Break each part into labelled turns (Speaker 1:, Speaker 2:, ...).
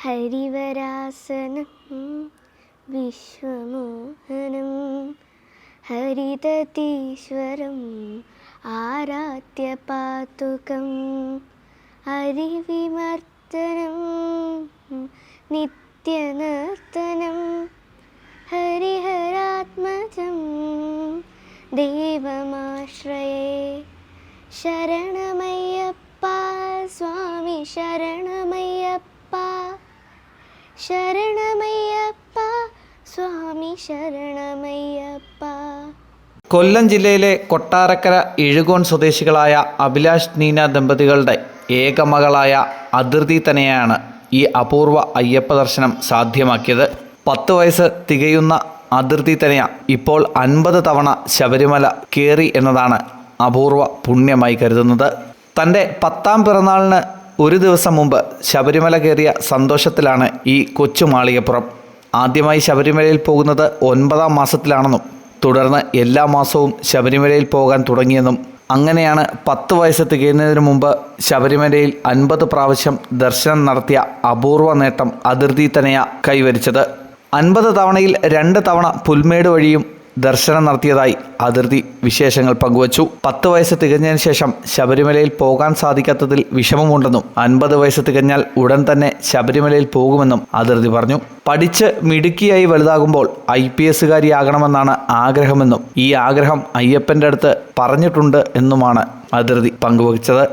Speaker 1: ഹരിവരാസനം വിശ്വമോഹനം ഹരിതീശ്വരം ആരാധ്യപാതുകം ഹരിവിമർത്തനം നിത്യനർത്തനം ഹരിഹരാത്മജം ദേവമാശ്രയേ ശരണമയ്യപ്പ സ്വാമി ശരണമയ്യപ്പ ശരണമയ്യപ്പ സ്വാമി ശരണമയ്യപ്പ.
Speaker 2: കൊല്ലം ജില്ലയിലെ കൊട്ടാരക്കര എഴുകോൺ സ്വദേശികളായ അഭിലാഷ് നീന ദമ്പതികളുടെ ഏകമകളായ അതിർത്തി തന്നെയാണ് ഈ അപൂർവ അയ്യപ്പ ദർശനം സാധ്യമാക്കിയത്. പത്ത് വയസ്സ് തികയുന്ന അതിർത്തി തനയ ഇപ്പോൾ അൻപത് തവണ ശബരിമല കയറി എന്നതാണ് അപൂർവ പുണ്യമായി കരുതുന്നത്. തന്റെ പത്താം പിറന്നാളിന് ഒരു ദിവസം മുമ്പ് ശബരിമല കയറിയ സന്തോഷത്തിലാണ് ഈ കൊച്ചു മാളികപ്പുറം. ആദ്യമായി ശബരിമലയിൽ പോകുന്നത് ഒൻപതാം മാസത്തിലാണെന്നും തുടർന്ന് എല്ലാ മാസവും ശബരിമലയിൽ പോകാൻ തുടങ്ങിയെന്നും. അങ്ങനെയാണ് പത്ത് വയസ്സ് തികയുന്നതിന് മുമ്പ് ശബരിമലയിൽ അൻപത് പ്രാവശ്യം ദർശനം നടത്തിയ അപൂർവ നേട്ടം അതിർത്തി തനയ കൈവരിച്ചത്. അൻപത് തവണയിൽ രണ്ട് തവണ പുൽമേട് വഴിയും ദർശനം നടത്തിയതായി അതിർത്തി വിശേഷങ്ങൾ പങ്കുവച്ചു. പത്ത് വയസ്സ് തികഞ്ഞതിന് ശേഷം ശബരിമലയിൽ പോകാൻ സാധിക്കാത്തതിൽ വിഷമമുണ്ടെന്നും അൻപത് വയസ്സ് തികഞ്ഞാൽ ഉടൻ തന്നെ ശബരിമലയിൽ പോകുമെന്നും അതിർത്തി പറഞ്ഞു. പഠിച്ച് മിടുക്കിയായി വലുതാകുമ്പോൾ ഐ പി എസുകാരിയാകണമെന്നാണ് ആഗ്രഹമെന്നും ഈ ആഗ്രഹം അയ്യപ്പന്റെ അടുത്ത് പറഞ്ഞിട്ടുണ്ട് എന്നുമാണ് അതിർത്തി പങ്കുവച്ചത്.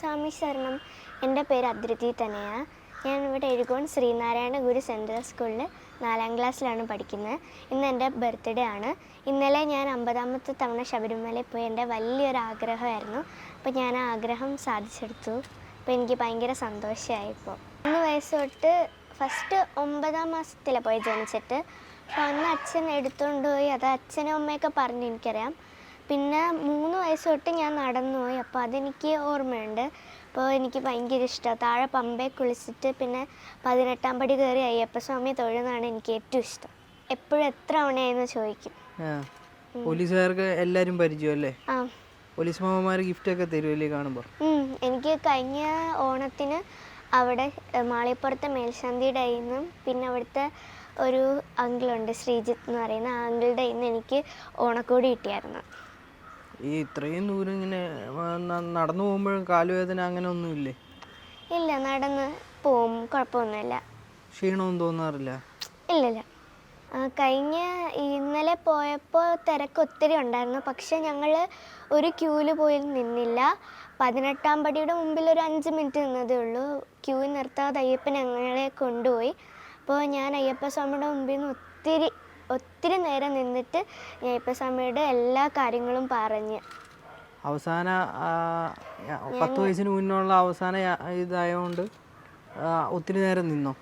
Speaker 1: സ്വാമി ശരണം. എന്റെ പേര് അതിർത്തി തന്നെയാണ്. ഞാൻ ഇവിടെ എഴുകോൺ ശ്രീനാരായണ ഗുരു സെൻട്രൽ സ്കൂളിൽ നാലാം ക്ലാസ്സിലാണ് പഠിക്കുന്നത്. ഇന്ന് എന്റെ ബർത്ത്ഡേ ആണ്. ഇന്നലെ ഞാൻ അമ്പതാമത്തെ തവണ ശബരിമലയിൽ പോയി എന്റെ വലിയൊരു ആഗ്രഹമായിരുന്നു. അപ്പോൾ ഞാൻ ആ ആഗ്രഹം സാധിച്ചെടുത്തു. അപ്പോൾ എനിക്ക് ഭയങ്കര സന്തോഷമായി ഇപ്പോൾ മൂന്ന് വയസ്സ് തൊട്ട് ഫസ്റ്റ് ഒമ്പതാം മാസത്തിലാണ് പോയി ജനിച്ചിട്ട്. അപ്പോൾ അന്ന് അച്ഛൻ എടുത്തുകൊണ്ട് പോയി. അത് അച്ഛനും അമ്മയൊക്കെ പറഞ്ഞ് എനിക്കറിയാം. പിന്നെ മൂന്ന് വയസ്സ് തൊട്ട് ഞാൻ നടന്നു പോയി അപ്പോൾ അതെനിക്ക് ഓർമ്മയുണ്ട്. അപ്പോൾ എനിക്ക് ഭയങ്കര ഇഷ്ടമാണ് താഴെ പമ്പയെ കുളിച്ചിട്ട് പിന്നെ പതിനെട്ടാം പടി കയറി അയ്യപ്പസ്വാമി തൊഴുന്നതാണ് എനിക്ക് ഏറ്റവും ഇഷ്ടം. എപ്പോഴും എത്ര തവണയായെന്ന് ചോദിക്കും.
Speaker 3: പോലീസുകാർക്ക് എല്ലാവരും പരിചയം അല്ലേ?
Speaker 1: ആ.
Speaker 3: പോലീസ് മാമമാർ ഗിഫ്റ്റ് ഒക്കെ തരുമല്ലേ കാണുമ്പോൾ
Speaker 1: എനിക്ക് കഴിഞ്ഞ ഓണത്തിന് അവിടെ മാളിപ്പുറത്തെ മേൽശാന്തിയുടെ കയ്യിൽ നിന്നും പിന്നെ അവിടുത്തെ ഒരു അങ്കിളുണ്ട് ശ്രീജിത്ത് എന്ന് പറയുന്ന ആ അങ്കിളുടെ കയ്യിൽ നിന്ന് എനിക്ക് ഓണക്കോടി കിട്ടിയായിരുന്നു.
Speaker 3: ഈ ഇത്രയും ദൂരം ഇങ്ങനെ നടന്നു പോകുമ്പോഴും കാലുവേദന അങ്ങനെ ഒന്നുമില്ലേ?
Speaker 1: ഇല്ല നടന്ന് പോവും. കുഴപ്പമൊന്നുമില്ല.
Speaker 3: ക്ഷീണമൊന്നും തോന്നാറില്ല?
Speaker 1: ഇല്ലല്ല. കഴിഞ്ഞ ഇന്നലെ പോയപ്പോൾ തിരക്ക് ഒത്തിരി ഉണ്ടായിരുന്നു. പക്ഷെ ഞങ്ങൾ ഒരു ക്യൂവിൽ പോയി നിന്നില്ല. പതിനെട്ടാം പടിയുടെ മുമ്പിൽ ഒരു അഞ്ച് മിനിറ്റ് നിന്നതേ ഉള്ളൂ. ക്യൂ നിർത്താതെ അയ്യപ്പൻ ഞങ്ങളെ കൊണ്ടുപോയി. അപ്പോൾ ഞാൻ അയ്യപ്പ സ്വാമിയുടെ മുമ്പിൽ നിന്ന് ഒത്തിരി ഒത്തിരി നേരം നിന്നിട്ട് ഞാൻ അയ്യപ്പസ്വാമിയുടെ എല്ലാ കാര്യങ്ങളും പറഞ്ഞ്.
Speaker 3: അവസാന പത്ത് വയസ്സിന് മുന്നുള്ള അവസാന ഇതായതുകൊണ്ട് ഒത്തിരി നേരം നിന്നോ?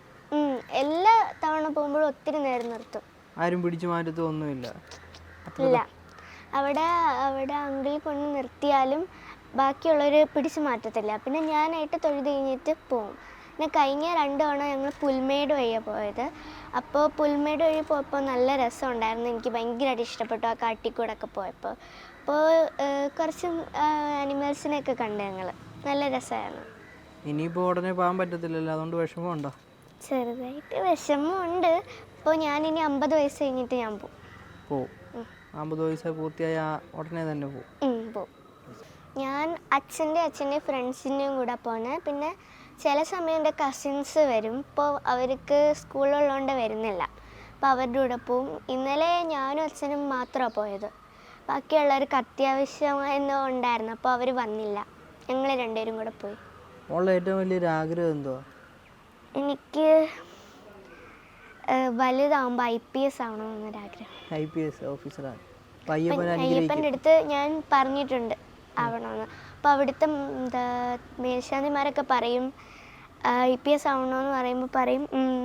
Speaker 1: എല്ലാ തവണ പോകുമ്പോഴും ഒത്തിരി നേരം നിർത്തും.
Speaker 3: ആരും പിടിച്ചു മാറ്റത്തോ ഒന്നുമില്ല?
Speaker 1: ഇല്ല. അവിടെ അവിടെ അങ്കിൾ കൊണ്ട് നിർത്തിയാലും ബാക്കിയുള്ളവർ പിടിച്ചു മാറ്റത്തില്ല. പിന്നെ ഞാനായിട്ട് തൊഴുത് കഴിഞ്ഞിട്ട് പോകും പിന്നെ കഴിഞ്ഞ രണ്ട് തവണ ഞങ്ങൾ പുൽമേട് വഴിയാണ് പോയത്. അപ്പോൾ പുൽമേട് വഴി പോയപ്പോൾ നല്ല രസമുണ്ടായിരുന്നു. എനിക്ക് ഭയങ്കരമായിട്ട് ഇഷ്ടപ്പെട്ടു ആ കാട്ടിക്കൂടൊക്കെ പോയപ്പോൾ അപ്പോൾ കുറച്ച് അനിമൽസിനെയൊക്കെ കണ്ടു ഞങ്ങൾ നല്ല രസമായിരുന്നു
Speaker 3: ഇനിയിപ്പോൾ ഉടനെ പോകാൻ പറ്റത്തില്ലല്ലോ. അതുകൊണ്ട് വിഷമമുണ്ടോ?
Speaker 1: ചെറുതായിട്ട് വിഷമമുണ്ട്. അപ്പോൾ ഞാനിനി അമ്പത് വയസ്സ് കഴിഞ്ഞിട്ട് ഞാൻ പോകും
Speaker 3: പോവും അമ്പത് വയസ്സ് പൂർത്തിയായ ഉടനെ തന്നെ പോവും.
Speaker 1: ഉം, പോവും. ഞാൻ അച്ഛന്റെ അച്ഛന്റെ ഫ്രണ്ട്സിന്റെയും കൂടെ പോണേ. പിന്നെ ചില സമയം എന്റെ കസിൻസ് വരും. ഇപ്പോൾ അവർക്ക് സ്കൂളുള്ളതുകൊണ്ട് വരുന്നില്ല. അപ്പോൾ അവരുടെ കൂടെ പോവും. ഇന്നലെ ഞാനും അച്ഛനും മാത്രമാണ് പോയത്. ബാക്കിയുള്ളവർക്ക് അത്യാവശ്യമായിരുന്നു ഉണ്ടായിരുന്നു. അപ്പോൾ അവർ വന്നില്ല. ഞങ്ങൾ രണ്ടുപേരും കൂടെ പോയി.
Speaker 3: ഏറ്റവും വലിയൊരു ആഗ്രഹം എന്തോ
Speaker 1: എനിക്ക് വലുതാവുമ്പോൾ ഐ പി എസ് ആവണമെന്നൊരാഗ്രഹം
Speaker 3: ഐ പി എസ് ഓഫീസറാണ് അയ്യപ്പന്റെ
Speaker 1: അടുത്ത് ഞാൻ പറഞ്ഞിട്ടുണ്ട്. ആവണമെന്ന് അപ്പോൾ അവിടുത്തെ എന്താ മേൽശാന്തിമാരൊക്കെ പറയും ഐ പി എസ് ആവണമെന്ന് പറയുമ്പോൾ പറയും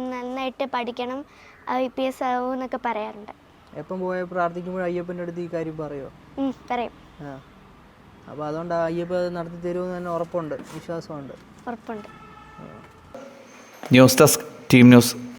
Speaker 1: നന്നായിട്ട് പഠിക്കണം ഐ പി എസ് ആവും എന്നൊക്കെ പറയാറുണ്ട്.
Speaker 3: എപ്പം പോയ പ്രാർത്ഥിക്കുമ്പോൾ അയ്യപ്പന്റെ അടുത്ത് ഈ കാര്യം പറയുമോ
Speaker 1: ഉം, പറയും.
Speaker 3: അപ്പോൾ അതുകൊണ്ട് അയ്യപ്പ അത് നടത്തി തരുമെന്ന് തന്നെ ഉറപ്പുണ്ട് വിശ്വാസമുണ്ട്.
Speaker 1: ഉറപ്പുണ്ട്.
Speaker 2: News desk team news